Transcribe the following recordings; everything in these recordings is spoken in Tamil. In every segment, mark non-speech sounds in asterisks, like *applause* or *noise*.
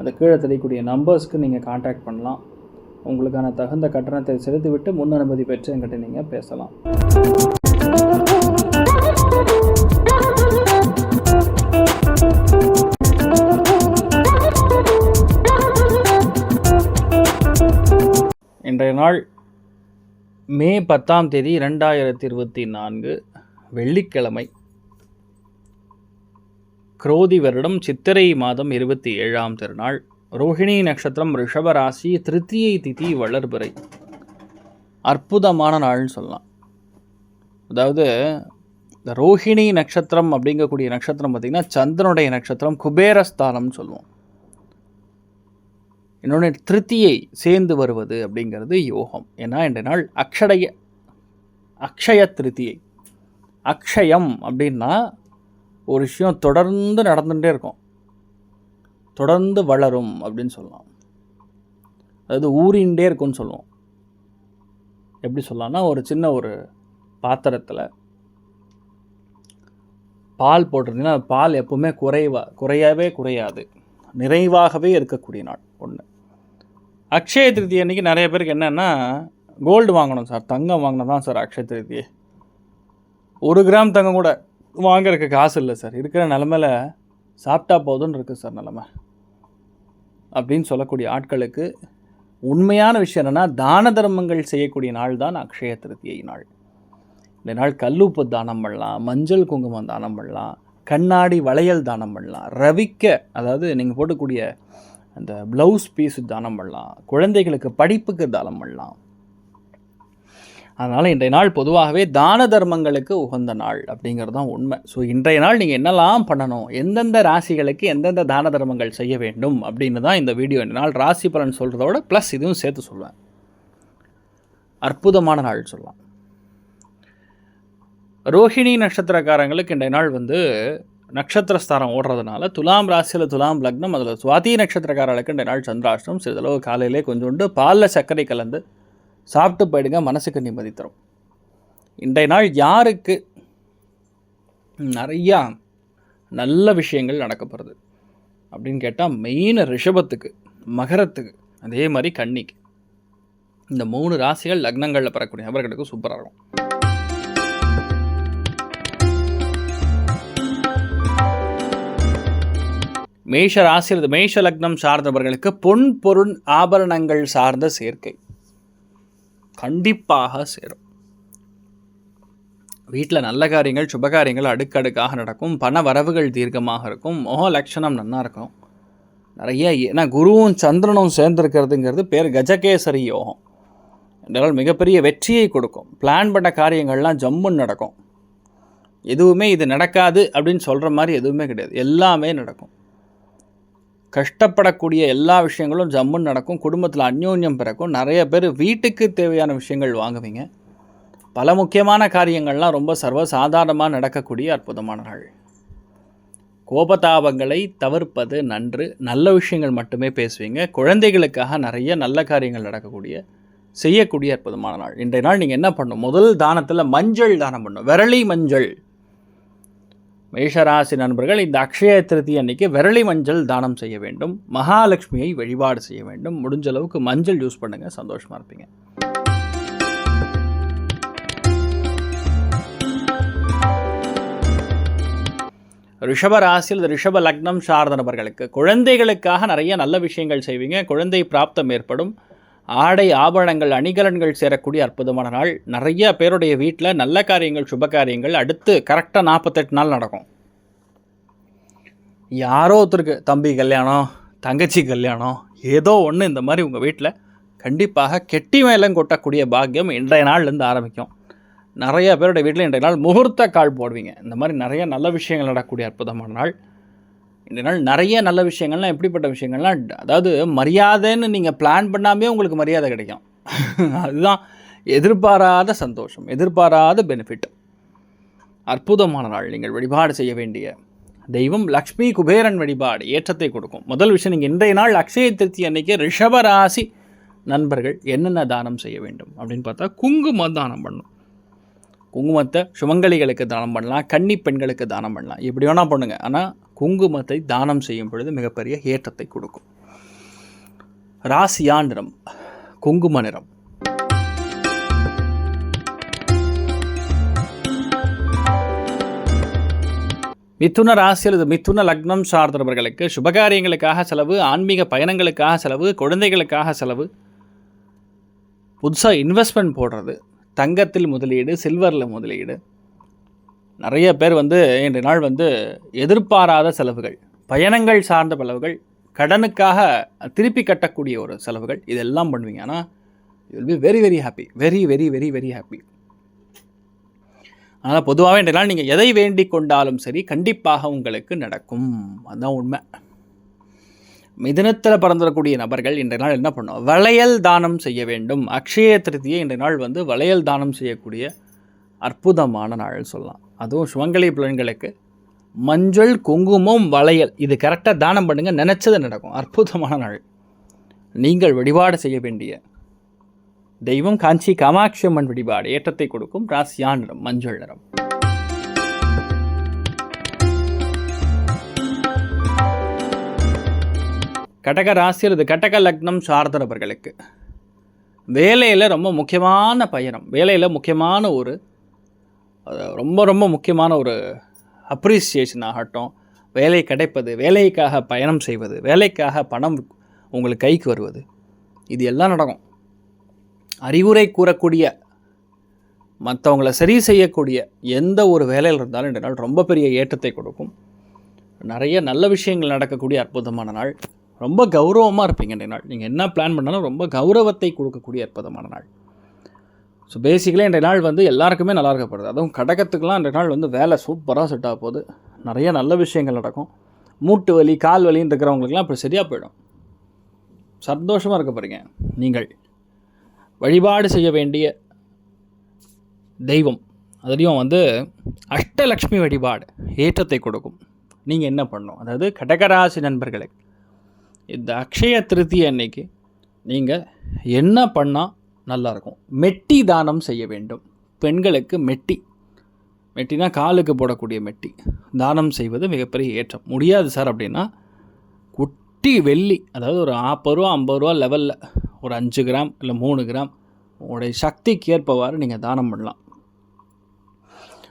அந்த கீழே தெரியக்கூடிய நம்பர்ஸ்க்கு நீங்கள் காண்டாக்ட் பண்ணலாம். உங்களுக்கான தகுந்த கட்டணத்தை செலுத்திவிட்டு முன் அனுமதி பெற்று என்கிட்ட நீங்கள் பேசலாம். இன்றைய நாள் மே பத்தாம் தேதி இரண்டாயிரத்தி இருபத்தி நான்கு வெள்ளிக்கிழமை. குரோதி வருடம் சித்திரை மாதம் இருபத்தி ஏழாம் திருநாள். ரோஹிணி நட்சத்திரம் ரிஷபராசி திருத்தியை திதி வளர்பிறை. அற்புதமான நாள்னு சொல்லலாம். அதாவது இந்த ரோஹிணி நட்சத்திரம் அப்படிங்கக்கூடிய நட்சத்திரம் பார்த்திங்கன்னா சந்திரனுடைய நட்சத்திரம் குபேரஸ்தானம்னு சொல்லுவோம். இன்னொன்று திருத்தியை சேர்ந்து வருவது அப்படிங்கிறது யோகம். ஏன்னா இந்த நாள் அக்ஷடைய அக்ஷய திருத்தியை. அக்ஷயம் அப்படின்னா ஒரு விஷயம் தொடர்ந்து நடந்துகிட்டே இருக்கும். தொடர்ந்து வளரும் அப்படின்னு சொல்லலாம். அதாவது ஊறிண்டே இருக்கும்னு சொல்லுவோம். எப்படி சொல்லலாம்னா ஒரு சின்ன ஒரு பாத்திரத்தில் பால் போட்டிருந்தீங்கன்னா பால் எப்பவுமே குறைவா குறையவே குறையாது. நிறைவாகவே இருக்கக்கூடிய நாள் ஒன்று அக்ஷய திருத்தி அன்றைக்கி நிறைய பேருக்கு என்னென்னா கோல்டு வாங்கணும் சார். தங்கம் வாங்கினா தான் சார் அக்ஷய திருத்தியே ஒரு கிராம் தங்கம் கூட வாங்கறதுக்கு காசு இல்லை சார். இருக்கிற நிலமையில் சாப்பிட்டா போதும்னு இருக்குது சார் நிலமை. அப்படின்னு சொல்லக்கூடிய ஆட்களுக்கு உண்மையான விஷயம் என்னென்னா தான தர்மங்கள் செய்யக்கூடிய நாள் தான் அக்ஷய திருத்தியை நாள். இந்த நாள் கல்லுப்பு தானம் பண்ணலாம் மஞ்சள் குங்குமம் தானம் பண்ணலாம் கண்ணாடி வளையல் தானம் பண்ணலாம் ரவிக்க அதாவது நீங்கள் போட்டக்கூடிய அந்த ப்ளவுஸ் பீஸு தானம் பண்ணலாம் குழந்தைகளுக்கு படிப்புக்கு தானம் பண்ணலாம். அதனால் இன்றைய நாள் பொதுவாகவே தான தர்மங்களுக்கு உகந்த நாள் அப்படிங்கிறது தான் உண்மை. ஸோ இன்றைய நாள் நீங்கள் என்னெல்லாம் பண்ணணும் எந்தெந்த ராசிகளுக்கு எந்தெந்த தான தர்மங்கள் செய்ய வேண்டும் அப்படின்னு தான் இந்த வீடியோ. இந்த நாள் ராசி பலன் சொல்கிறதோட ப்ளஸ் இதுவும் சேர்த்து சொல்லுவேன் அற்புதமான நாள் சொல்லலாம். ரோஹிணி நட்சத்திரக்காரங்களுக்கு இன்றைய நாள் வந்து நட்சத்திரஸ்தானம் ஓடுறதுனால துலாம் ராசியில் துலாம் லக்னம் அதில் சுவாதி நட்சத்திரக்காரர்களுக்கு இன்றைய நாள் சந்திராஷ்டம் சிறிதளவு காலையிலே கொஞ்சோண்டு பாலில் சர்க்கரை கலந்து சாப்பிட்டு போயிடுங்க மனசுக்கு நிம்மதி தரும். இன்றைய நாள் யாருக்கு நிறையா நல்ல விஷயங்கள் நடக்கப்படுது அப்படின்னு கேட்டால் மெயின் ரிஷபத்துக்கு மகரத்துக்கு அதே மாதிரி கன்னிக்கு. இந்த மூணு ராசிகள் லக்னங்களில் பெறக்கூடிய நபர்களுக்கு சூப்பராக இருக்கும். மேஷ ராசி மேஷ லக்னம் சார்ந்தவர்களுக்கு பொன் பொருள் ஆபரணங்கள் சார்ந்த சேர்க்கை. கண்டிப்பாக சேரும். வீட்டில் நல்ல காரியங்கள் சுபகாரியங்கள் அடுக்கடுக்காக நடக்கும். பண வரவுகள் தீர்க்கமாக இருக்கும். முக லட்சணம் நல்லா இருக்கும். நிறைய ஏன்னா குருவும் சந்திரனும் சேர்ந்துருக்கிறதுங்கிறது பேர் கஜகேசரி யோகம். என்றால் மிகப்பெரிய வெற்றியை கொடுக்கும். பிளான் பண்ண காரியங்கள்லாம் ஜம்முன்னு நடக்கும். எதுவுமே இது நடக்காது அப்படின்னு சொல்கிற மாதிரி எதுவுமே கிடையாது. எல்லாமே நடக்கும். கஷ்டப்படக்கூடிய எல்லா விஷயங்களும் ஜம்முன்னு நடக்கும் குடும்பத்தில் அந்யோன்யம் பிறக்கும். நிறைய பேர் வீட்டுக்கு தேவையான விஷயங்கள் வாங்குவீங்க. பல முக்கியமான காரியங்கள்லாம் ரொம்ப சர்வசாதாரணமாக நடக்கக்கூடிய அற்புதமான நாள் கோபதாபங்களை தவிர்ப்பது நன்று. நல்ல விஷயங்கள் மட்டுமே பேசுவீங்க. குழந்தைகளுக்காக நிறைய நல்ல காரியங்கள் நடக்கக்கூடிய செய்யக்கூடிய அற்புதமான நாள். இன்றைய நாள் நீங்கள் என்ன பண்ணணும் முதல் தானத்தில் மஞ்சள் தானம் பண்ணணும் விரலி மஞ்சள். மேஷராசி நண்பர்கள் இந்த அக்ஷய திருதி அன்னைக்கு விரலி மஞ்சள் தானம் செய்ய வேண்டும் மகாலட்சுமியை வழிபாடு செய்ய வேண்டும். முடிஞ்ச அளவுக்கு மஞ்சள் யூஸ் பண்ணுங்கள் சந்தோஷமாக இருப்பீங்க. ரிஷப ராசியில் ரிஷப லக்னம் சார்ந்த நபர்களுக்கு குழந்தைகளுக்காக நிறைய நல்ல விஷயங்கள் செய்வீங்க. குழந்தை பிராப்தம் ஏற்படும். ஆடை ஆபரணங்கள் அணிகலன்கள் சேரக்கூடிய அற்புதமான நாள். நிறைய பேருடைய வீட்டில் நல்ல காரியங்கள் சுப காரியங்கள் அடுத்து கரெக்டாக நாற்பத்தெட்டு நாள் நடக்கும். யாரோ ஒருத்தருக்கு தம்பி கல்யாணம் தங்கச்சி கல்யாணம் ஏதோ ஒன்று இந்த மாதிரி உங்கள் வீட்டில் கண்டிப்பாக கெட்டி மேலம் கொட்டக்கூடிய பாக்கியம் இன்றைய நாள்லேருந்து ஆரம்பிக்கும். நிறைய பேருடைய வீட்டில் இன்றைய நாள் முகூர்த்த கால் போடுவீங்க. இந்த மாதிரி நிறைய நல்ல விஷயங்கள் நடக்கக்கூடிய அற்புதமான நாள். இந்த நாள் நிறைய நல்ல விஷயங்கள்லாம் எப்படிப்பட்ட விஷயங்கள்லாம் அதாவது மரியாதைன்னு நீங்கள் பிளான் பண்ணாமே உங்களுக்கு மரியாதை கிடைக்கும். *laughs* அதுதான் எதிர்பாராத சந்தோஷம் எதிர்பாராத பெனிஃபிட் அற்புதமான நாள் நீங்கள் வழிபாடு செய்ய வேண்டிய தெய்வம் லக்ஷ்மி குபேரன் வழிபாடு ஏற்றத்தை கொடுக்கும். முதல் விஷயம் நீங்கள் இன்றைய நாள் அக்ஷய திருத்தி அன்னைக்கு ரிஷபராசி நண்பர்கள் என்னென்ன தானம் செய்ய வேண்டும் அப்படின்னு பார்த்தா குங்கும தானம் பண்ணும் குங்குமத்தை சுமங்கலிகளுக்கு தானம் பண்ணலாம் கன்னி பெண்களுக்கு தானம் பண்ணலாம். எப்படி வேணால் பண்ணுங்கள் ஆனால் குங்குமத்தை தானம் செய்யும் பொழுது மிகப்பெரிய ஏற்றத்தை கொடுக்கும். ராசியா நிறம் குங்கும நிறம். மிதுன ராசி அல்லது மிதுன லக்னம் சார்ந்தவர்களுக்கு சுபகாரியங்களுக்காக செலவு ஆன்மீக பயணங்களுக்காக செலவு குழந்தைகளுக்காக செலவு புதுசாக இன்வெஸ்ட்மெண்ட் போடுறது தங்கத்தில் முதலீடு சில்வரில் முதலீடு. நிறைய பேர் வந்து இன்றைய நாள் வந்து எதிர்பாராத செலவுகள் பயணங்கள் சார்ந்த செலவுகள் கடனுக்காக திருப்பி கட்டக்கூடிய ஒரு செலவுகள் இதெல்லாம் பண்ணுவீங்க. ஆனால் you will be very very happy very very very very happy அதனால் பொதுவாகவே இன்றைய நாள் நீங்கள் எதை வேண்டிக் கொண்டாலும் சரி கண்டிப்பாக உங்களுக்கு நடக்கும். அதுதான் உண்மை. மிதனத்தில் பிறந்திருக்கக்கூடிய நபர்கள் இன்றைய நாள் என்ன பண்ணும்? வளையல் தானம் செய்ய வேண்டும். அக்ஷய திருத்தியை இன்றைய நாள் வந்து வளையல் தானம் செய்யக்கூடிய அற்புதமான நாள் சொல்லலாம். அதுவும் சுவங்கலி பிள்ளைங்களுக்கு மஞ்சள் குங்குமம் வளையல் இது கரெக்டாக தானம் பண்ணுங்கள் நினச்சது நடக்கும். அற்புதமான நாள். நீங்கள் வழிபாடு செய்ய வேண்டிய தெய்வம் காஞ்சி காமாட்சி அம்மன் வழிபாடு ஏற்றத்தை கொடுக்கும். ராசியா நிறம் மஞ்சள் நிறம். கடக ராசி அல்லது கடக லக்னம் சார்ந்தவர்களுக்கு வேலையில் ரொம்ப முக்கியமான பயணம். வேலையில் முக்கியமான ஒரு ரொம்ப ரொம்ப முக்கியமான ஒரு அப்ரிசியேஷன் ஆகட்டும். வேலை கிடைப்பது வேலைக்காக பயணம் செய்வது வேலைக்காக பணம் உங்களுக்கு கைக்கு வருவது இது எல்லாம் நடக்கும். அறிவுரை கூறக்கூடிய மற்றவங்கள சரி செய்யக்கூடிய எந்த ஒரு வேலையில் இருந்தாலும் இந்த நாள் ரொம்ப பெரிய ஏற்றத்தை கொடுக்கும். நிறைய நல்ல விஷயங்கள் நடக்கக்கூடிய அற்புதமான நாள். ரொம்ப கௌரவமாக இருப்பீங்க இந்த நாள். நீங்கள் என்ன பிளான் பண்ணாலும் ரொம்ப கௌரவத்தை கொடுக்கக்கூடிய அற்புதமான நாள். ஸோ பேசிக்கலி இன்றைய நாள் வந்து எல்லாருக்குமே நல்லா இருக்கப்படுது அதுவும் கடகத்துக்கெலாம் இன்றைய நாள் வந்து வேலை சூப்பராக செட் ஆக போகுது. நிறைய நல்ல விஷயங்கள் நடக்கும். மூட்டு வலி கால் வலின்னு இருக்கிறவங்களுக்குலாம் இப்போ சரியாக போயிடும். சந்தோஷமாக இருக்க போகிறீங்க நீங்கள் வழிபாடு செய்ய வேண்டிய தெய்வம். அதுலேயும் வந்து அஷ்டலக்ஷ்மி வழிபாடு ஏற்றத்தை கொடுக்கும். நீங்கள் என்ன பண்ணணும்? அதாவது கடகராசி நண்பர்களே இந்த அக்ஷய திருத்தி அன்னைக்கு நீங்கள் என்ன பண்ணால் நல்லாயிருக்கும் மெட்டி தானம் செய்ய வேண்டும். பெண்களுக்கு மெட்டி. மெட்டினா காலுக்கு போடக்கூடிய மெட்டி. தானம் செய்வது மிகப்பெரிய ஏற்றம். முடியாது சார் அப்படின்னா குட்டி வெள்ளி அதாவது ஒரு நாற்பது ரூபா ஐம்பது ரூபா லெவலில் ஒரு அஞ்சு கிராம் இல்லை மூணு கிராம் உங்களுடைய சக்திக்கு ஏற்பவாறு நீங்கள் தானம் பண்ணலாம்.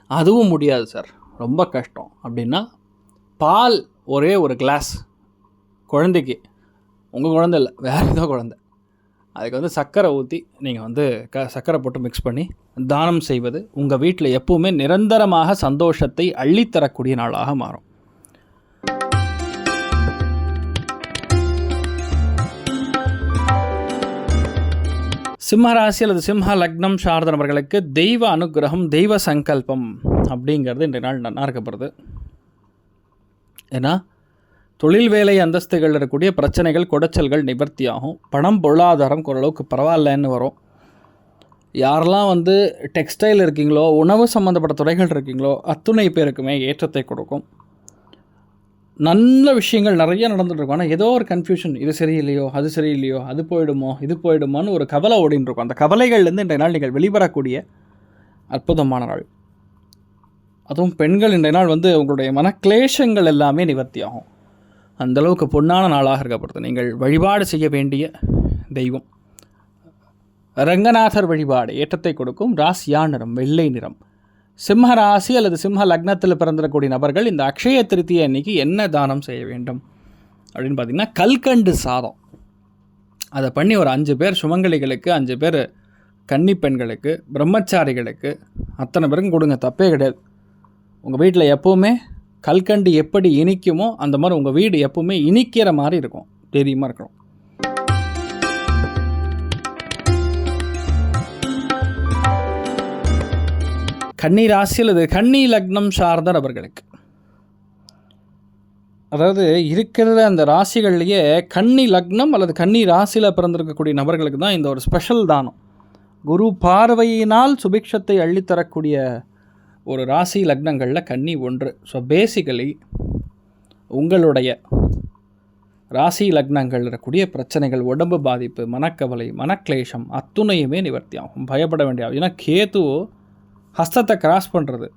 அதுவும் முடியாது சார். ரொம்ப கஷ்டம். அப்படின்னா பால் ஒரே ஒரு கிளாஸ் குழந்தைக்கு உங்கள் குழந்தை இல்லை வேறு ஏதோ குழந்தை. அதுக்கு வந்து சர்க்கரை ஊற்றி நீங்கள் வந்து க சர்க்கரை போட்டு மிக்ஸ் பண்ணி தானம் செய்வது உங்கள் வீட்டில் எப்போவுமே நிரந்தரமாக சந்தோஷத்தை அள்ளித்தரக்கூடிய நாளாக மாறும். சிம்ம ராசி அல்லது சிம்ம லக்னம் சார்ந்த நபர்களுக்கு தெய்வ அனுக்கிரகம் தெய்வ சங்கல்பம் அப்படிங்கிறது இன்றைய நாள் நல்லா இருக்கப்படுது ஏன்னா தொழில் வேலை அந்தஸ்துகள் இருக்கக்கூடிய பிரச்சனைகள் குடைச்சல்கள் நிவர்த்தியாகும். பணம் பொருளாதாரம் ஓரளவுக்கு பரவாயில்லன்னு வரும். யாரெல்லாம் வந்து டெக்ஸ்டைல் இருக்கீங்களோ உணவு சம்மந்தப்பட்ட துறைகள் இருக்கீங்களோ அத்துணை பேருக்குமே ஏற்றத்தை கொடுக்கும். நல்ல விஷயங்கள் நிறைய நடந்துகிட்ருக்கும் ஆனால் ஏதோ ஒரு கன்ஃபியூஷன் இது சரியில்லையோ அது சரியில்லையோ அது போயிடுமோ இது போயிடுமோன்னு ஒரு கவலை ஓடின்னு இருக்கும். அந்த கவலைகள்லேருந்து இன்றைய நாள் நீங்கள் வெளிவரக்கூடிய அற்புதமான நாள். அதுவும் பெண்கள் இன்றைய நாள் வந்து உங்களுடைய மனக்லேஷங்கள் எல்லாமே நிவர்த்தியாகும். அந்தளவுக்கு பொன்னான நாளாக இருக்கப்படுது. நீங்கள் வழிபாடு செய்ய வேண்டிய தெய்வம். ரங்கநாதர் வழிபாடு ஏற்றத்தை கொடுக்கும் ராசியா நிறம் வெள்ளை நிறம். சிம்ம ராசி அல்லது சிம்ம லக்னத்தில் பிறந்திருக்கக்கூடிய நபர்கள் இந்த அக்ஷய திருத்தியை அன்னைக்கு என்ன தானம் செய்ய வேண்டும்? அப்படின்னு பார்த்தீங்கன்னா கல்கண்டு சாதம். அதை பண்ணி ஒரு அஞ்சு பேர் சுமங்கலிகளுக்கு அஞ்சு பேர் கன்னி பெண்களுக்கு பிரம்மச்சாரிகளுக்கு அத்தனை பேருக்கும் கொடுங்க தப்பே கிடையாது. உங்கள் வீட்டில் எப்போவுமே கல்கண்டு எப்படி இனிக்குமோ அந்த மாதிரி உங்கள் வீடு எப்போவுமே இனிக்கிற மாதிரி இருக்கும். தைரியமாக இருக்கணும். கன்னி ராசியில் இது கன்னி லக்னம் சார்ந்த நபர்களுக்கு அதாவது இருக்கிற அந்த ராசிகள்லேயே கன்னி லக்னம் அல்லது கன்னி ராசியில் பிறந்திருக்கக்கூடிய நபர்களுக்கு தான் இந்த ஒரு ஸ்பெஷல் தானம். குரு பார்வையினால் சுபிக்ஷத்தை அள்ளித்தரக்கூடிய ஒரு ராசி லக்னங்களில் கன்னி ஒன்று. ஸோ பேசிக்கலி உங்களுடைய ராசி லக்னங்கள் இருக்கக்கூடிய பிரச்சனைகள் உடம்பு பாதிப்பு மனக்கவலை மனக்லேஷம் அத்துணையுமே நிவர்த்தி ஆகும் பயப்பட வேண்டிய ஏன்னா கேது ஹஸ்தத்தை கிராஸ் பண்ணுறது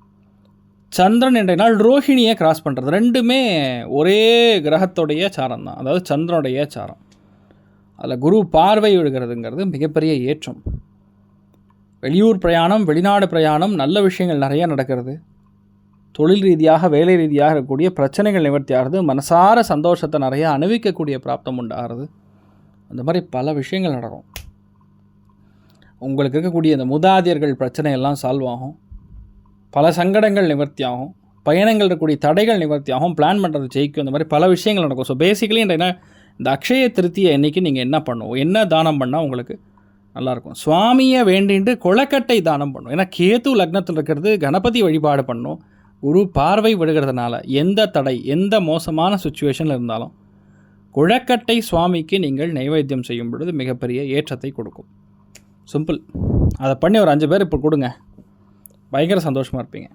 சந்திரன் என்ற நாள் ரோஹிணியை கிராஸ் பண்ணுறது ரெண்டுமே ஒரே கிரகத்துடைய சாரம் தான். அதாவது சந்திரனுடைய சாரம். அதில் குரு பார்வை விழுகிறதுங்கிறது மிகப்பெரிய ஏற்றம். வெளியூர் பிரயாணம் வெளிநாடு பிரயாணம் நல்ல விஷயங்கள் நிறைய நடக்கிறது. தொழில் ரீதியாக வேலை ரீதியாக இருக்கக்கூடிய பிரச்சனைகள் நிவர்த்தி ஆகிறது. மனசார சந்தோஷத்தை நிறைய அனுபவிக்கக்கூடிய பிராப்தம் உண்டாகிறது. அந்த மாதிரி பல விஷயங்கள் நடக்கும். உங்களுக்கு இருக்கக்கூடிய இந்த முதாதியர்கள் பிரச்சனை எல்லாம் சால்வ் ஆகும். பல சங்கடங்கள் நிவர்த்தி ஆகும். பயணங்கள் இருக்கக்கூடிய தடைகள் நிவர்த்தி ஆகும். பிளான் பண்ணுறது ஜெயிக்கும். இந்த மாதிரி பல விஷயங்கள் நடக்கும். ஸோ பேசிக்கலி என்ன இந்த அக்ஷய திருத்தியை என்றைக்கு நீங்கள் என்ன பண்ணுவோம் என்ன தானம் பண்ணால் உங்களுக்கு நல்லாயிருக்கும். சுவாமியை வேண்டிட்டு கொலக்கட்டை தானம் பண்ணும். ஏன்னா கேத்து லக்னத்தில் இருக்கிறது கணபதி வழிபாடு பண்ணும். குரு பார்வை விடுகிறதுனால எந்த தடை எந்த மோசமான சுச்சுவேஷனில் இருந்தாலும் குழக்கட்டை சுவாமிக்கு நீங்கள் நைவேத்தியம் செய்யும் பொழுது மிகப்பெரிய ஏற்றத்தை கொடுக்கும். சிம்பிள் அதை பண்ணி ஒரு அஞ்சு பேர் இப்போ கொடுங்க. பயங்கர சந்தோஷமாக இருப்பீங்க.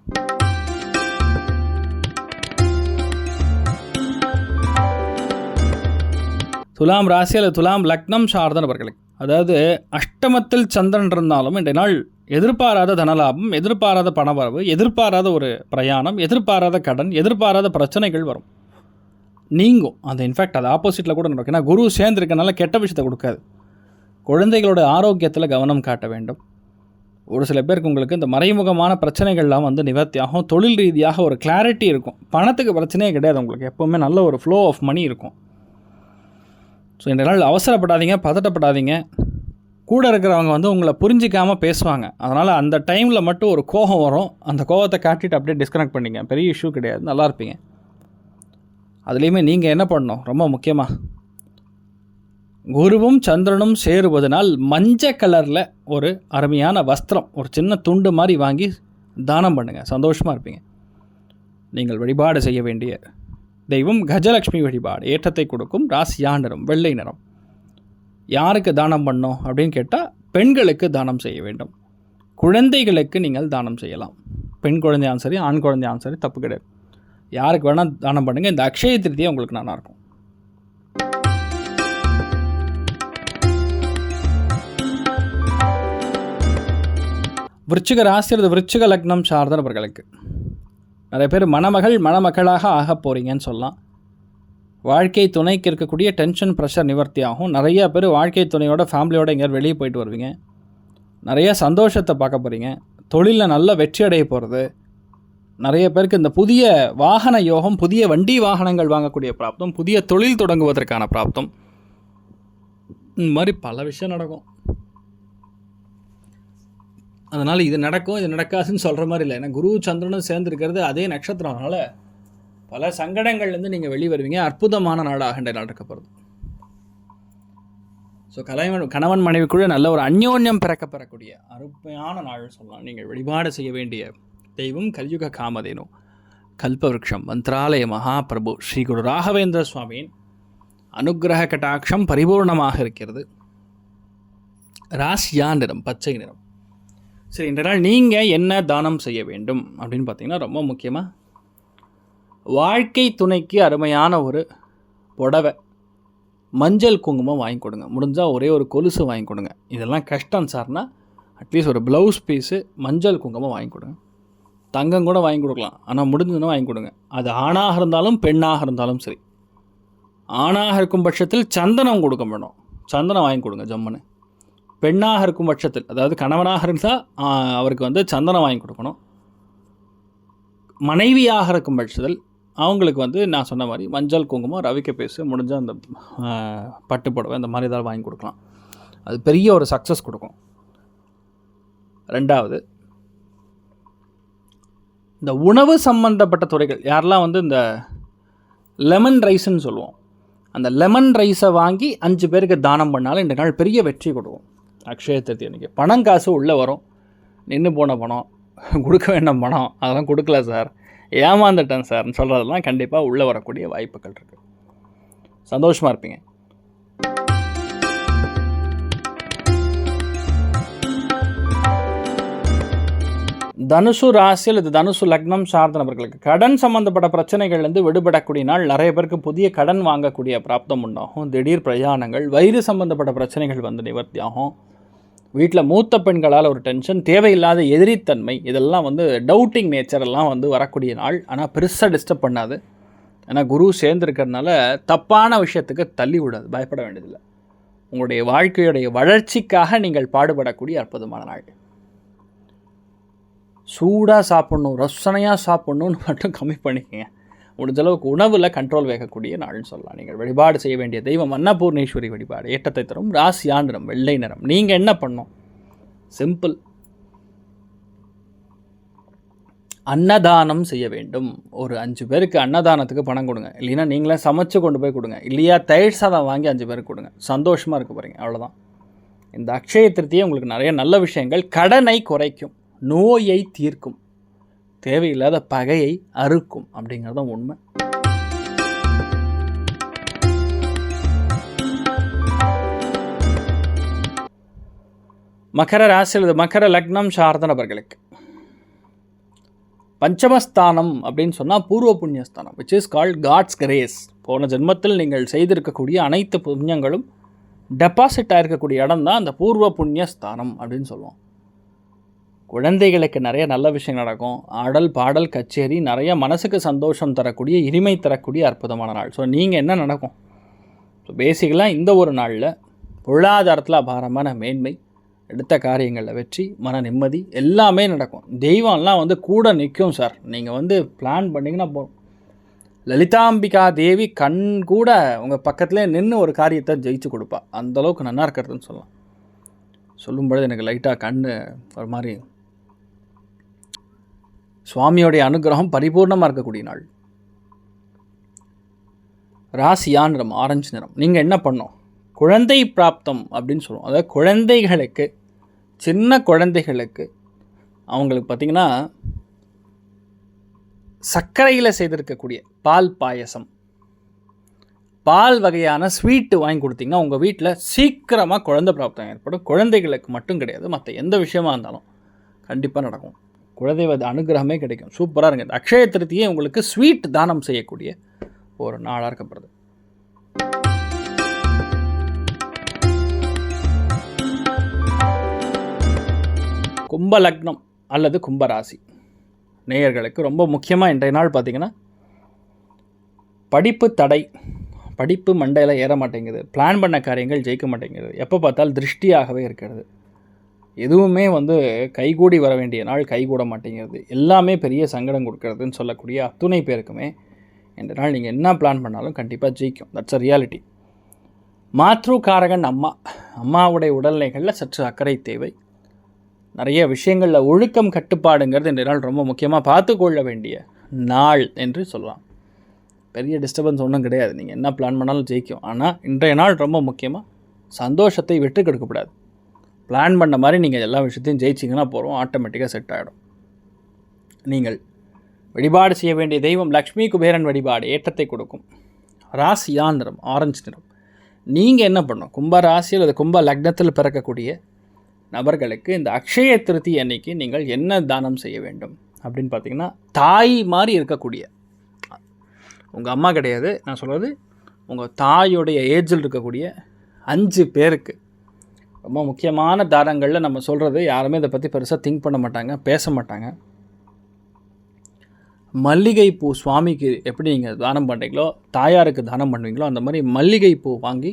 துலாம் ராசி அல்லது துலாம் லக்னம் சார்ந்த நபர்களுக்கு அதாவது அஷ்டமத்தில் சந்திரன் இருந்தாலும் இன்றைய நாள் எதிர்பாராத தனலாபம் எதிர்பாராத பணவரவு எதிர்பாராத ஒரு பிரயாணம் எதிர்பாராத கடன் எதிர்பாராத பிரச்சனைகள் வரும். நீங்கும். அந்த இன்ஃபேக்ட் அது ஆப்போசிட்டில் கூட நடக்கும். ஏன்னா குரு சேர்ந்துருக்கனால கெட்ட விஷயத்தை கொடுக்காது. குழந்தைகளோட ஆரோக்கியத்தில் கவனம் காட்ட வேண்டும். ஒரு சில பேருக்கு உங்களுக்கு இந்த மறைமுகமான பிரச்சனைகள்லாம் வந்து நிவர்த்தியாகும். தொழில் ரீதியாக ஒரு கிளாரிட்டி இருக்கும். பணத்துக்கு பிரச்சனையே கிடையாது. உங்களுக்கு எப்போவுமே நல்ல ஒரு ஃப்ளோ ஆஃப் மணி இருக்கும். ஸோ இந்த நாள் அவசரப்படாதீங்க பதட்டப்படாதீங்க. கூட இருக்கிறவங்க வந்து உங்களை புரிஞ்சிக்காமல் பேசுவாங்க. அதனால் அந்த டைமில் மட்டும் ஒரு கோபம் வரும். அந்த கோபத்தை காட்டிட்டு அப்படியே டிஸ்கனெக்ட் பண்ணிங்க. பெரிய இஷ்யூ கிடையாது. நல்லா இருப்பீங்க. அதுலேயுமே நீங்கள் என்ன பண்ணணும்? ரொம்ப முக்கியமாக குருவும் சந்திரனும் சேருவதனால் மஞ்சள் கலரில் ஒரு அருமையான வஸ்திரம் ஒரு சின்ன துண்டு மாதிரி வாங்கி தானம் பண்ணுங்கள் சந்தோஷமாக இருப்பீங்க. நீங்கள் வழிபாடு செய்ய வேண்டிய தெய்வம் கஜலட்சுமி வழிபாடு ஏற்றத்தை கொடுக்கும் ராசியா நிறம் வெள்ளை நிறம். யாருக்கு தானம் பண்ணோம் அப்படின்னு கேட்டால் பெண்களுக்கு தானம் செய்ய வேண்டும். குழந்தைகளுக்கு நீங்கள் தானம் செய்யலாம். பெண் குழந்தையாலும் சரி ஆண் குழந்தையாலும் சரி தப்பு கிடையாது. யாருக்கு வேணால் தானம் பண்ணுங்கள் இந்த அக்ஷய திருத்தியை உங்களுக்கு நல்லாயிருக்கும் விருச்சிக ராசி அல்லது விருச்சிக லக்னம் சார்ந்த நபர்களுக்கு நிறைய பேர் மணமகள் மணமக்களாக ஆக போகிறீங்கன்னு சொல்லலாம். வாழ்க்கை துணைக்கு இருக்கக்கூடிய டென்ஷன் ப்ரெஷர் நிவர்த்தி ஆகும். நிறைய பேர் வாழ்க்கை துணையோட ஃபேமிலியோட எங்கேயாவது வெளியே போயிட்டு வருவீங்க. நிறைய சந்தோஷத்தை பார்க்க போகிறீங்க தொழிலில் நல்ல வெற்றி அடைய போகிறது நிறைய பேருக்கு இந்த புதிய வாகன யோகம் புதிய வண்டி வாகனங்கள் வாங்கக்கூடிய பிராப்தம் புதிய தொழில் தொடங்குவதற்கான பிராப்தம். இந்த மாதிரி பல விஷயம் நடக்கும். அதனால் இது நடக்கும் இது நடக்காதுன்னு சொல்கிற மாதிரி இல்லை. ஏன்னா குரு சந்திரனும் சேர்ந்துருக்கிறது அதே நட்சத்திரம். அதனால் பல சங்கடங்கள்லேருந்து நீங்கள் வெளியே வருவீங்க அற்புதமான நாடாக இந்த நாள் ஸோ கலைவன் கணவன் மனைவிக்குள்ள நல்ல ஒரு அந்யோன்யம் பிறக்க பெறக்கூடிய அருமையான நாள் சொல்லலாம். நீங்கள் வழிபாடு செய்ய வேண்டிய தெய்வம் கலியுக காமதேனும் கல்பவருஷம் மந்திராலய மகாபிரபு ஸ்ரீ குரு ராகவேந்திர சுவாமியின் அனுகிரக கட்டாட்சம் பரிபூர்ணமாக இருக்கிறது. ராசியா நிறம் பச்சை நிறம். சரி இந்த நாள் நீங்கள் என்ன தானம் செய்ய வேண்டும் அப்படின்னு பார்த்தீங்கன்னா ரொம்ப முக்கியமாக வாழ்க்கை துணைக்கு அருமையான ஒரு புடவை மஞ்சள் குங்குமம் வாங்கி கொடுங்க. முடிஞ்சால் ஒரே ஒரு கொலுசு வாங்கி கொடுங்க. இதெல்லாம் கஷ்டம் சார்னா அட்லீஸ்ட் ஒரு ப்ளவுஸ் பீஸு மஞ்சள் குங்குமம் வாங்கி கொடுங்க. தங்கம் கூட வாங்கி கொடுக்கலாம். ஆனால் முடிஞ்சதுன்னா வாங்கி கொடுங்க. அது ஆணாக இருந்தாலும் பெண்ணாக இருந்தாலும் சரி. ஆணாக இருக்கும் பட்சத்தில் சந்தனம் கொடுக்க வேணும். சந்தனம் வாங்கி கொடுங்க ஜம்முன்னு. பெண்ணாக இருக்கும் பட்சத்தில் அதாவது கணவனாக இருந்தால் அவருக்கு வந்து சந்தனம் வாங்கி கொடுக்கணும். மனைவியாக இருக்கும் பட்சத்தில் அவங்களுக்கு வந்து நான் சொன்ன மாதிரி மஞ்சள் குங்குமம் ரவிக்க பேசு முடிஞ்சால் அந்த பட்டு புடவை அந்த மாதிரி ஏதாவது வாங்கி கொடுக்கலாம். அது பெரிய ஒரு சக்ஸஸ் கொடுக்கும். ரெண்டாவது இந்த உணவு சம்மந்தப்பட்ட துறைகள் யாரெல்லாம் வந்து இந்த லெமன் ரைஸ்ன்னு சொல்லுவோம் அந்த லெமன் ரைஸை வாங்கி அஞ்சு பேருக்கு தானம் பண்ணாலும் இந்த நாள் பெரிய வெற்றி கொடுக்கும். அக்ஷய திருத்தி அன்றைக்கி பணம் காசு உள்ளே வரும். நின்று போன பணம். கொடுக்க வேண்டாம் பணம். அதெல்லாம் கொடுக்கல சார். ஏமாந்துட்டேன் சார்னு சொல்கிறதெல்லாம் கண்டிப்பாக உள்ளே வரக்கூடிய வாய்ப்புகள் இருக்குது சந்தோஷமாக இருப்பீங்க. தனுசு ராசி அல்லது தனுசு லக்னம் சார்ந்த நபர்களுக்கு கடன் சம்மந்தப்பட்ட பிரச்சனைகள்லேருந்து விடுபடக்கூடிய நாள் நிறைய பேருக்கு புதிய கடன் வாங்கக்கூடிய பிராப்தம் உண்டாகும். திடீர் பிரயாணங்கள் வயிறு சம்மந்தப்பட்ட பிரச்சனைகள் வந்து நிவர்த்தி ஆகும். வீட்டில் மூத்த பெண்களால் ஒரு டென்ஷன் தேவையில்லாத எதிரித்தன்மை இதெல்லாம் வந்து டவுட்டிங் நேச்சர் எல்லாம் வந்து வரக்கூடிய நாள். ஆனால் பெருசாக டிஸ்டர்ப் பண்ணாது. ஏன்னா குரு சேர்ந்துருக்கிறதுனால தப்பான விஷயத்துக்கு தள்ளி விடாது பயப்பட வேண்டியதில்லை. உங்களுடைய வாழ்க்கையுடைய வளர்ச்சிக்காக நீங்கள் பாடுபடக்கூடிய அற்புதமான நாள். சூடாக சாப்பிட்ணும் ரசனையாக சாப்பிட்ணுன்னு மட்டும் கம்மி பண்ணிக்கங்க. முடிஞ்சளவுக்கு உணவில் கண்ட்ரோல் வேகக்கூடிய நாள்னு சொல்லலாம். நீங்கள் வழிபாடு செய்ய வேண்டிய தெய்வம் அன்னபூர்ணேஸ்வரி வழிபாடு. ஏற்றத்தை தரும் ராசியா நிறம் வெள்ளை நிறம். நீங்கள் என்ன பண்ணும்? சிம்பிள் அன்னதானம் செய்ய வேண்டும். ஒரு அஞ்சு பேருக்கு அன்னதானத்துக்கு பணம் கொடுங்க. இல்லைன்னா நீங்களே சமைச்சு கொண்டு போய் கொடுங்க. இல்லையா தயிர் சாதம் வாங்கி அஞ்சு பேருக்கு கொடுங்க. சந்தோஷமாக இருக்க போகிறீங்க அவ்வளோதான் இந்த அக்ஷய திருத்தியை உங்களுக்கு நிறைய நல்ல விஷயங்கள். கடனை குறைக்கும். நோயை தீர்க்கும். தேவையில்லாத பகையை அறுக்கும் அப்படிங்கிறது தான் உண்மை. மகர ராசியில் மகர லக்னம் சார்ந்த நபர்களுக்கு. பஞ்சமஸ்தானம் அப்படின்னு சொன்னால் பூர்வ புண்ணியஸ்தானம் which is called God's grace போன ஜென்மத்தில் நீங்கள் செய்திருக்கக்கூடிய அனைத்து புண்ணியங்களும் டெபாசிட் ஆகிருக்கக்கூடிய இடம் தான் அந்த பூர்வ புண்ணியஸ்தானம் அப்படின்னு சொல்லுவோம். குழந்தைகளுக்கு நிறைய நல்ல விஷயம் நடக்கும். ஆடல் பாடல் கச்சேரி நிறைய மனசுக்கு சந்தோஷம் தரக்கூடிய இனிமை தரக்கூடிய அற்புதமான நாள். ஸோ நீங்கள் என்ன நடக்கும்? ஸோ பேசிக்கலாக இந்த ஒரு நாளில் பொருளாதாரத்தில் அபாரமான மேன்மை எடுத்த காரியங்களில் வெற்றி மன நிம்மதி எல்லாமே நடக்கும். தெய்வம்லாம் வந்து கூட நிற்கும் சார் நீங்கள் வந்து பிளான் பண்ணிங்கன்னா போதும். லலிதாம்பிகா தேவி கண் கூட உங்கள் பக்கத்துலேயே நின்று ஒரு காரியத்தை ஜெயிச்சு கொடுப்பா. அந்தளவுக்கு நல்லா இருக்கிறதுன்னு சொல்லலாம். சொல்லும்பொழுது எனக்கு லைட்டாக கண் ஒரு மாதிரி சுவாமியோடைய அனுகிரகம் பரிபூர்ணமாக இருக்கக்கூடிய நாள். ராசியா நிறம்? ஆரஞ்சு நிறம். நீங்கள் என்ன பண்ணோம் குழந்தை பிராப்தம் அப்படின்னு சொல்லுவோம். அதாவது குழந்தைகளுக்கு சின்ன குழந்தைகளுக்கு அவங்களுக்கு பார்த்திங்கன்னா சர்க்கரையில் செய்திருக்கக்கூடிய பால் பாயசம். பால் வகையான ஸ்வீட்டு வாங்கி கொடுத்தீங்கன்னா உங்கள் வீட்டில் சீக்கிரமாக குழந்தை பிராப்தம் ஏற்படும். குழந்தைகளுக்கு மட்டும் கிடையாது. மற்ற எந்த விஷயமா இருந்தாலும் கண்டிப்பாக நடக்கும். குலதெய்வ அனுகிரகமே கிடைக்கும். சூப்பராக இருக்குது இந்த அக்ஷய திருத்தியே உங்களுக்கு ஸ்வீட் தானம் செய்யக்கூடிய ஒரு நாளாக இருக்கப்படுது கும்ப லக்னம் அல்லது கும்பராசி. நேயர்களுக்கு ரொம்ப முக்கியமாக இன்றைய நாள் பார்த்திங்கன்னா படிப்பு தடை படிப்பு மண்டையில் ஏற மாட்டேங்குது. பிளான் பண்ண காரியங்கள் ஜெயிக்க மாட்டேங்குது. எப்போ பார்த்தால் திருஷ்டியாகவே இருக்கிறது. எதுவுமே வந்து கைகூடி வர வேண்டிய நாள் கைகூட மாட்டேங்கிறது. எல்லாமே பெரிய சங்கடம் கொடுக்கறதுன்னு சொல்லக்கூடிய அத்துணை பேருக்குமே இந்த நாள் நீங்கள் என்ன பிளான் பண்ணாலும் கண்டிப்பாக ஜெயிக்கும். தட்ஸ் அ ரியாலிட்டி மாத்ரு காரகன் அம்மா. அம்மாவுடைய உடல்நிலைகளில் சற்று அக்கறை தேவை. நிறைய விஷயங்களில் ஒழுக்கம் கட்டுப்பாடுங்கிறது இந்த நாள் ரொம்ப முக்கியமாக பார்த்துக்கொள்ள வேண்டிய நாள் என்று சொல்லலாம். பெரிய டிஸ்டர்பன்ஸ் ஒன்றும் கிடையாது. நீங்கள் என்ன பிளான் பண்ணாலும் ஜெயிக்கும். ஆனால் இன்றைய நாள் ரொம்ப முக்கியமாக சந்தோஷத்தை விட்டு கொடுக்கக்கூடாது பிளான் பண்ண மாதிரி நீங்கள் எல்லா விஷயத்தையும் ஜெயிச்சிங்கன்னா போகிறோம் ஆட்டோமேட்டிக்காக செட் ஆகிடும் நீங்கள் வழிபாடு செய்ய வேண்டிய தெய்வம் லக்ஷ்மி குபேரன் வழிபாடு ஏற்றத்தை கொடுக்கும். ராசியா நிறம் ஆரஞ்சு நிறம். நீங்கள் என்ன பண்ணும் கும்ப ராசி அல்லது கும்ப லக்னத்தில் பிறக்கக்கூடிய நபர்களுக்கு இந்த அக்ஷய திருத்தி அன்னைக்கு நீங்கள் என்ன தானம் செய்ய வேண்டும்? அப்படின்னு பார்த்தீங்கன்னா தாய் மாதிரி இருக்கக்கூடிய உங்கள் அம்மா கிடையாது. நான் சொல்கிறது உங்கள் தாயோடைய ஏஜில் இருக்கக்கூடிய அஞ்சு பேருக்கு ரொம்ப முக்கியமான தானங்களில் நம்ம சொல்கிறது யாருமே இதை பற்றி பெருசாக திங்க் பண்ண மாட்டாங்க பேச மாட்டாங்க. மல்லிகைப்பூ சுவாமிக்கு எப்படி நீங்கள் தானம் பண்ணுறீங்களோ தாயாருக்கு தானம் பண்ணுவீங்களோ அந்த மாதிரி மல்லிகைப்பூ வாங்கி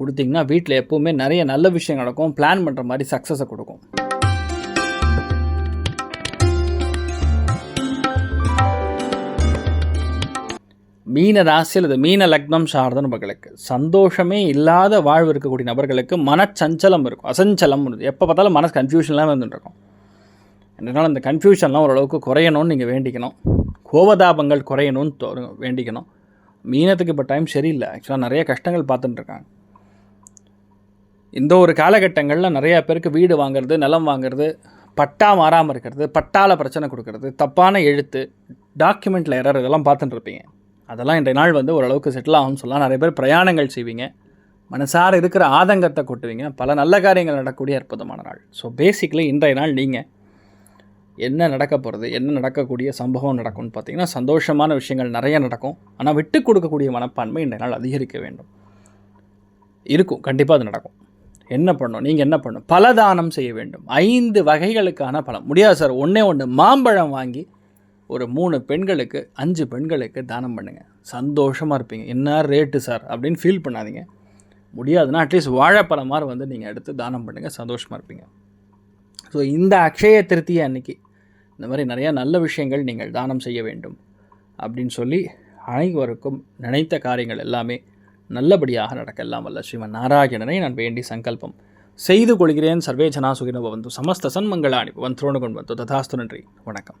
கொடுத்தீங்கன்னா வீட்டில் எப்போவுமே நிறைய நல்ல விஷயம் நடக்கும் பிளான் பண்ணுற மாதிரி சக்ஸஸை கொடுக்கும். மீன ராசி அல்லது மீன லக்னம் சார்ந்த நபர்களுக்கு சந்தோஷமே இல்லாத வாழ்வு இருக்கக்கூடிய நபர்களுக்கு மனச்சஞ்சலம் இருக்கும். அசஞ்சலம் எப்போ பார்த்தாலும் மனசு கன்ஃபியூஷன்லாம் வந்துட்டுருக்கும் என்னால் அந்த கன்ஃபியூஷன்லாம் ஓரளவுக்கு குறையணும்னு நீங்கள் வேண்டிக்கணும். கோபதாபங்கள் குறையணும்னு வேண்டிக்கணும். மீனத்துக்கு இப்போ டைம் சரியில்லை. ஆக்சுவலாக நிறைய கஷ்டங்கள் பார்த்துட்டுருக்காங்க இந்த ஒரு காலகட்டங்களில் நிறையா பேருக்கு வீடு வாங்குறது நிலம் வாங்குறது பட்டா மாறாமல் இருக்கிறது பட்டால பிரச்சனை கொடுக்கறது தப்பான எழுத்து டாக்குமெண்ட்டில் எரர் இதெல்லாம் பார்த்துட்டு இருப்பீங்க. அதெல்லாம் இன்றைய நாள் வந்து ஓரளவுக்கு செட்டில் ஆகும்னு சொல்லலாம். நிறைய பேர் பிரயாணங்கள் செய்வீங்க. மனசார இருக்கிற ஆதங்கத்தை கொட்டுவீங்க. பல நல்ல காரியங்கள் நடக்கக்கூடிய அற்புதமான நாள். ஸோ பேசிக்கலி இன்றைய நாள் நீங்கள் என்ன நடக்க போகிறது என்ன நடக்கக்கூடிய சம்பவம் நடக்கும்னு பார்த்திங்கன்னா சந்தோஷமான விஷயங்கள் நிறைய நடக்கும். ஆனால் விட்டு கொடுக்கக்கூடிய மனப்பான்மை இன்றைய நாள் அதிகரிக்க வேண்டும். இருக்கும். கண்டிப்பாக அது நடக்கும். என்ன பண்ணணும் நீங்கள் என்ன பண்ணணும் பலதானம் செய்ய வேண்டும். ஐந்து வகைகளுக்கான பலம் முடியாது சார். ஒன்றே ஒன்று மாம்பழம் வாங்கி ஒரு மூணு பெண்களுக்கு அஞ்சு பெண்களுக்கு தானம் பண்ணுங்கள் சந்தோஷமாக இருப்பீங்க. என்ன ரேட்டு சார்? அப்படின்னு ஃபீல் பண்ணாதீங்க. முடியாதுன்னா அட்லீஸ்ட் வாழைப்பழம் மாதிரி வந்து நீங்கள் எடுத்து தானம் பண்ணுங்கள் சந்தோஷமாக இருப்பீங்க. ஸோ இந்த அக்ஷய திருத்தியை அன்னைக்கு இந்த மாதிரி நிறையா நல்ல விஷயங்கள் நீங்கள் தானம் செய்ய வேண்டும் அப்படின்னு சொல்லி அனைவருக்கும் நினைத்த காரியங்கள் எல்லாமே நல்லபடியாக நடக்க எல்லாம் வல்ல. ஸ்ரீமன் நாராயணனை நான் வேண்டி சங்கல்பம் செய்து கொள்கிறேன். சர்வே ஜனா சுகினோ வந்து சமஸ்த சன்மங்களாணி பவன். துரோணுகொண்டு வந்து ததாஸ்து நன்றி. வணக்கம்.